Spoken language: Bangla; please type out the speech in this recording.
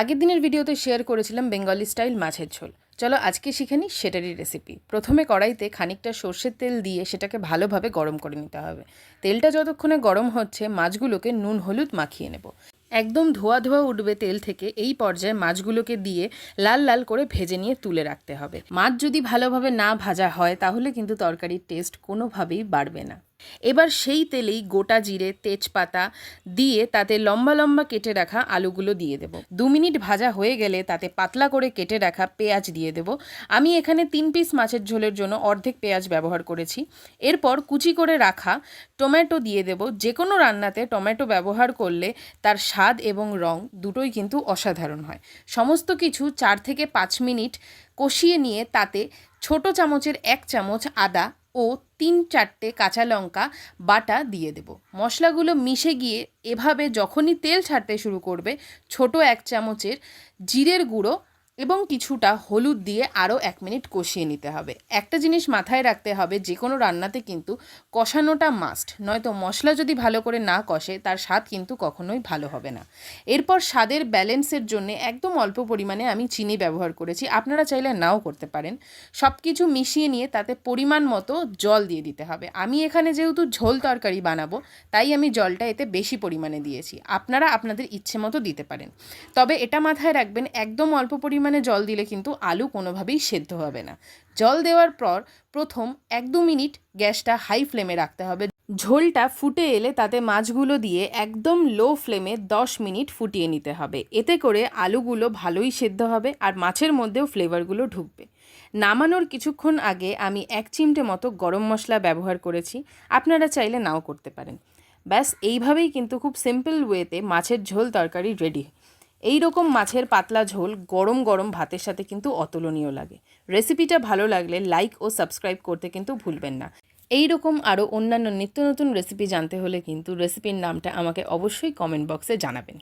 আগের দিনের ভিডিওতে শেয়ার করেছিলাম বেঙ্গলি স্টাইল মাছের ঝোল। চলো আজকে শিখে নিই সেটারই রেসিপি প্রথমে কড়াইতে খানিকটা সর্ষের তেল দিয়ে সেটাকে ভালোভাবে গরম করে নিতে হবে। তেলটা যতক্ষণে গরম হচ্ছে, মাছগুলোকে নুন হলুদ মাখিয়ে নেব। একদম ধোয়া ধোয়া উঠবে তেল থেকে, এই পর্যায়ে মাছগুলোকে দিয়ে লাল লাল করে ভেজে নিয়ে তুলে রাখতে হবে। মাছ যদি ভালোভাবে না ভাজা হয়, তাহলে কিন্তু তরকারির টেস্ট কোনোভাবেই বাড়বে না। এবার সেই তেলেই গোটা জিরে, তেজপাতা দিয়ে তাতে লম্বা লম্বা কেটে রাখা আলুগুলো দিয়ে দেব। দু মিনিট ভাজা হয়ে গেলে তাতে পাতলা করে কেটে রাখা পেঁয়াজ দিয়ে দেব। আমি এখানে তিন পিস মাছের ঝোলের জন্য অর্ধেক পেঁয়াজ ব্যবহার করেছি। এরপর কুচি করে রাখা টমেটো দিয়ে দেব। যে কোনো রান্নাতে টমেটো ব্যবহার করলে তার স্বাদ এবং রং দুটোই কিন্তু অসাধারণ হয়। সমস্ত কিছু চার থেকে পাঁচ মিনিট কষিয়ে নিয়ে তাতে ছোট চামচের এক চামচ আদা ও তিন চারটে কাঁচা লঙ্কা, বাটা দিয়ে দেব। মশলাগুলো মিশে গিয়ে এভাবে যখনই তেল ছাড়তে শুরু করবে, ছোট এক চামচের জিরের গুঁড়ো এবং কিছুটা হলুদ দিয়ে আরও এক মিনিট কষিয়ে নিতে হবে। একটা জিনিস মাথায় রাখতে হবে যে কোনো রান্নাতে কিন্তু কষানোটা মাস্ট নয়তো মশলা যদি ভালো করে না কষে, তার স্বাদ কিন্তু কখনোই ভালো হবে না। এরপর স্বাদের ব্যালেন্সের জন্য একদম অল্প পরিমাণে আমি চিনি ব্যবহার করেছি। আপনারা চাইলে নাও করতে পারেন। সব কিছু মিশিয়ে নিয়ে তাতে পরিমাণ মতো জল দিয়ে দিতে হবে। আমি এখানে যেহেতু ঝোল তরকারি বানাবো, তাই আমি জলটা এতে বেশি পরিমাণে দিয়েছি। আপনারা আপনাদের ইচ্ছে মতো দিতে পারেন। তবে এটা মাথায় রাখবেন, একদম অল্প পরিমাণে জল দিলে কিন্তু আলু কোনোভাবেই সেদ্ধ হবে না। জল দেওয়ার পর প্রথম এক দু মিনিট গ্যাসটা হাই ফ্লেমে রাখতে হবে। ঝোলটা ফুটে এলে তাতে মাছগুলো দিয়ে একদম লো ফ্লেমে দশ মিনিট ফুটিয়ে নিতে হবে। এতে করে আলুগুলো ভালোই সেদ্ধ হবে আর মাছের মধ্যেও ফ্লেভারগুলো ঢুকবে। নামানোর কিছুক্ষণ আগে আমি এক চিমটে মতো গরম মশলা ব্যবহার করেছি। আপনারা চাইলে নাও করতে পারেন। ব্যাস, এইভাবেই কিন্তু খুব সিম্পল ওয়েতে মাছের ঝোল তরকারি রেডি এই রকম মাছের পাতলা ঝোল গরম গরম ভাতের সাথে কিন্তু অতুলনীয় লাগে। রেসিপিটা ভালো লাগলে লাইক ও সাবস্ক্রাইব করতে কিন্তু ভুলবেন না। এই রকম আরও অন্যান্য নিত্য নতুন রেসিপি জানতে হলে কিন্তু রেসিপির নামটা আমাকে অবশ্যই কমেন্ট বক্সে জানাবেন।